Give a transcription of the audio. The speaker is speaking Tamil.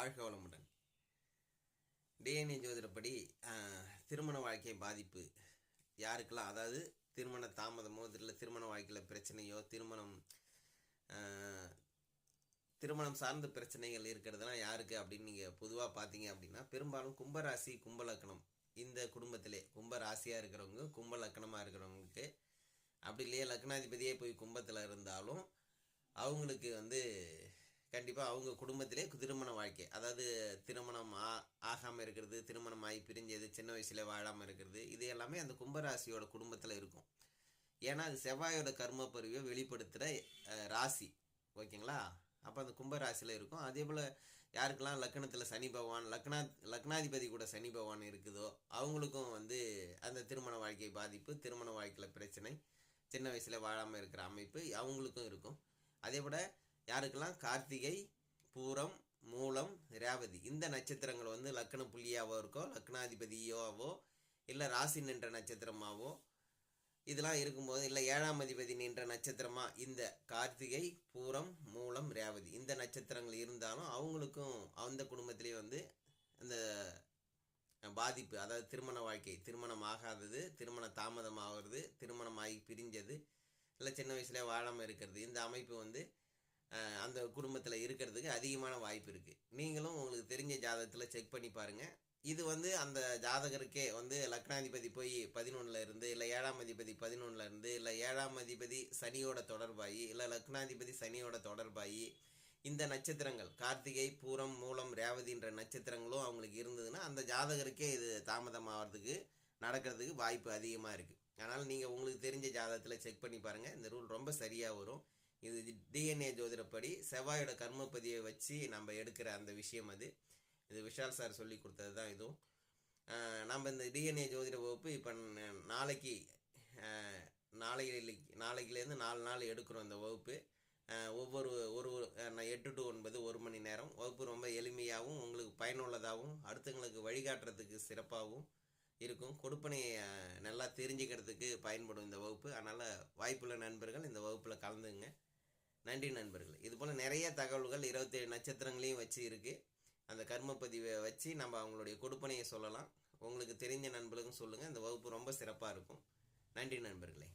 வாழ்க வளமுடன் டிஎன்ஏ ஜோதிடப்படி திருமண வாழ்க்கை பாதிப்பு யாருக்கெல்லாம்? அதாவது திருமண தாமதமோ இல்லை திருமண வாழ்க்கையில் பிரச்சனையோ திருமணம் திருமணம் சார்ந்த பிரச்சனைகள் இருக்கிறதுலாம் யாருக்கு அப்படின்னு நீங்கள் பொதுவாக பார்த்தீங்க அப்படின்னா பெரும்பாலும் கும்பராசி கும்பலக்கணம். இந்த குடும்பத்திலே கும்ப ராசியாக இருக்கிறவங்க கும்ப லக்கணமாக இருக்கிறவங்களுக்கு. அப்படி இல்லையே லக்னாதிபதியே போய் கும்பத்தில் இருந்தாலும் அவங்களுக்கு வந்து கண்டிப்பாக அவங்க குடும்பத்திலே திருமண வாழ்க்கை. அதாவது திருமணம் ஆ ஆகாமல் இருக்கிறது திருமணம் ஆகி பிரிஞ்சது சின்ன வயசுல வாழாமல் இருக்கிறது இது எல்லாமே அந்த கும்பராசியோட குடும்பத்தில் இருக்கும். ஏன்னா அது செவ்வாயோட கர்ம பருவியை வெளிப்படுத்துகிற ராசி. ஓகேங்களா? அப்போ அந்த கும்பராசியில் இருக்கும். அதே போல் யாருக்கெல்லாம் லக்னத்தில் சனி பகவான் லக்னா லக்னாதிபதி கூட சனி பகவான் இருக்குதோ அவங்களுக்கும் வந்து அந்த திருமண வாழ்க்கை பாதிப்பு திருமண வாழ்க்கையில் பிரச்சனை சின்ன வயசில் வாழாமல் இருக்கிற அமைப்பு அவங்களுக்கும் இருக்கும். அதே போல் யாருக்கெல்லாம் கார்த்திகை பூரம் ரேவதி இந்த நட்சத்திரங்கள் வந்து லக்ன புள்ளியாவோ இருக்கோ லக்னாதிபதியோவோ இல்லை ராசி நின்ற நட்சத்திரமாவோ இதெல்லாம் இருக்கும்போது இல்லை ஏழாம் அதிபதி நின்ற நட்சத்திரமா இந்த கார்த்திகை பூரம் மூலம் ரேவதி. இந்த நட்சத்திரங்கள் இருந்தாலும் அவங்களுக்கும் அந்த குடும்பத்திலே வந்து அந்த பாதிப்பு அதாவது திருமண வாழ்க்கை திருமணம் ஆகாதது திருமண தாமதமாகிறது திருமணம் ஆகி பிரிஞ்சது இல்லை சின்ன வயசுலேயே வாழாமல் இருக்கிறது இந்த அமைப்பு வந்து அந்த குடும்பத்தில் இருக்கிறதுக்கு அதிகமான வாய்ப்பு இருக்குது நீங்களும் உங்களுக்கு தெரிஞ்ச ஜாதகத்தில் செக் பண்ணி பாருங்கள் இது வந்து அந்த ஜாதகருக்கே வந்து லக்னாதிபதி போய் பதினொன்றில் இருந்து இல்லை ஏழாம் அதிபதி பதினொன்றில் இருந்து இல்லை ஏழாம் அதிபதி சனியோட தொடர்பாகி இல்லை லக்னாதிபதி சனியோட தொடர்பாகி இந்த நட்சத்திரங்கள் கார்த்திகை பூரம் மூலம் ரேவதின்ற நட்சத்திரங்களும் அவங்களுக்கு இருந்ததுன்னா அந்த ஜாதகருக்கே இது தாமதமாகிறதுக்கு நடக்கிறதுக்கு வாய்ப்பு அதிகமாக இருக்குது அதனால் நீங்கள் உங்களுக்கு தெரிஞ்ச ஜாதகத்தில் செக் பண்ணி பாருங்கள் இந்த ரூல் ரொம்ப சரியாக வரும். இது டிஎன்ஏ ஜோதிடப்படி செவ்வாயோட கர்மப்பதியை வச்சு நம்ம எடுக்கிற அந்த விஷயம் அது. இது விஷால் சார் சொல்லி கொடுத்தது தான் இதுவும். நம்ம இந்த டிஎன்ஏ ஜோதிட வகுப்பு இப்போ நாளைக்கு நாளைக்கு நாளைக்குலேருந்து நாலு நாள் எடுக்கிறோம் இந்த வகுப்பு. ஒவ்வொரு ஒரு எட்டு டு ஒன்பது ஒரு மணி நேரம். வகுப்பு ரொம்ப எளிமையாகவும் உங்களுக்கு பயனுள்ளதாகவும் அடுத்தவங்களுக்கு வழிகாட்டுறதுக்கு சிறப்பாகவும் இருக்கும். கொடுப்பனையை நல்லா தெரிஞ்சுக்கிறதுக்கு பயன்படும் இந்த வகுப்பு. அதனால் வாய்ப்புள்ள நண்பர்கள் இந்த வகுப்பில் கலந்துங்க நன்றி நண்பர்கள். இது போல் நிறைய தகவல்கள் இருபத்தேழு நட்சத்திரங்களையும் வச்சு இருக்குது அந்த கர்மப்பதிவை வச்சு நம்ம அவங்களுடைய கொடுப்பனையை சொல்லலாம். உங்களுக்கு தெரிஞ்ச நண்பர்களுக்கும் சொல்லுங்கள் இந்த வகுப்பு ரொம்ப சிறப்பாக இருக்கும். நன்றி நண்பர்களே.